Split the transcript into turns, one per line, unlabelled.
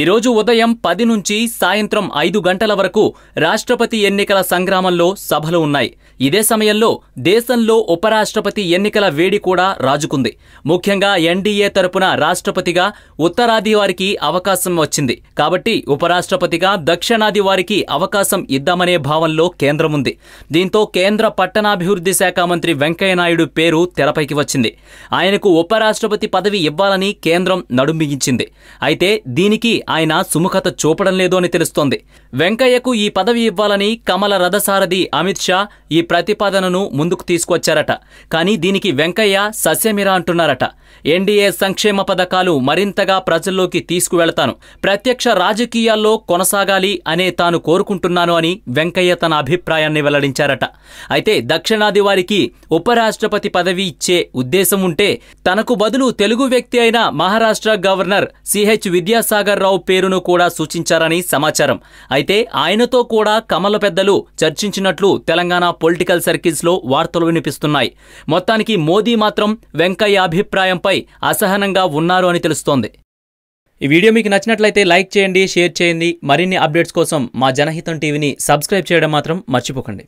ఈరోజు ఉదయం పది నుంచి సాయంత్రం ఐదు గంటల వరకు రాష్ట్రపతి ఎన్నికల సంగ్రామంలో సభలు ఉన్నాయి. ఇదే సమయంలో దేశంలో ఉపరాష్ట్రపతి ఎన్నికల వేడి కూడా రాజుకుంది. ముఖ్యంగా ఎన్డీఏ తరపున రాష్ట్రపతిగా ఉత్తరాది వారికి అవకాశం వచ్చింది. కాబట్టి ఉపరాష్ట్రపతిగా దక్షిణాది వారికి అవకాశం ఇద్దామనే భావంలో కేంద్రం ఉంది. దీంతో కేంద్ర పట్టణాభివృద్ధి శాఖ మంత్రి వెంకయ్యనాయుడు పేరు తెరపైకి వచ్చింది. ఆయనకు ఉపరాష్ట్రపతి పదవి ఇవ్వాలని కేంద్రం నడుంబిగించింది అయితే దీనికి ఆయన సుముఖత చూపడం లేదు అని తెలుస్తోంది. వెంకయ్యకు ఈ పదవి ఇవ్వాలని కమల రథసారథి అమిత్ షా ఈ ప్రతిపాదనను ముందుకు తీసుకొచ్చారట. కానీ దీనికి వెంకయ్య సస్యమిరా అంటున్నారట. ఎన్డీఏ సంక్షేమ పథకాలు మరింతగా ప్రజల్లోకి తీసుకువెళతాను. ప్రత్యక్ష రాజకీయాల్లో కొనసాగాలి అనే తాను కోరుకుంటున్నాను అని వెంకయ్య తన అభిప్రాయాన్ని వెల్లడించారట. అయితే దక్షిణాది వారికి ఉపరాష్ట్రపతి పదవి ఇచ్చే ఉద్దేశం ఉంటే తనకు బదులు తెలుగు వ్యక్తి అయిన మహారాష్ట్ర గవర్నర్ సిహెచ్ విద్యాసాగర్ రావు పేరును కూడా సూచించారని సమాచారం. అయితే ఆయనతో కూడా కమల పెద్దలు చర్చించినట్లు తెలంగాణ పొలిటికల్ సర్కిల్స్లో వార్తలు వినిపిస్తున్నాయి. మొత్తానికి మోదీ మాత్రం వెంకయ్య అభిప్రాయంపై అసహనంగా ఉన్నారు అని తెలుస్తోంది. ఈ వీడియో మీకు నచ్చినట్లయితే లైక్ చేయండి షేర్ చేయండి. మరిన్ని అప్డేట్స్ కోసం మా జనహితం టీవీని సబ్స్క్రైబ్ చేయడం మాత్రం మర్చిపోకండి.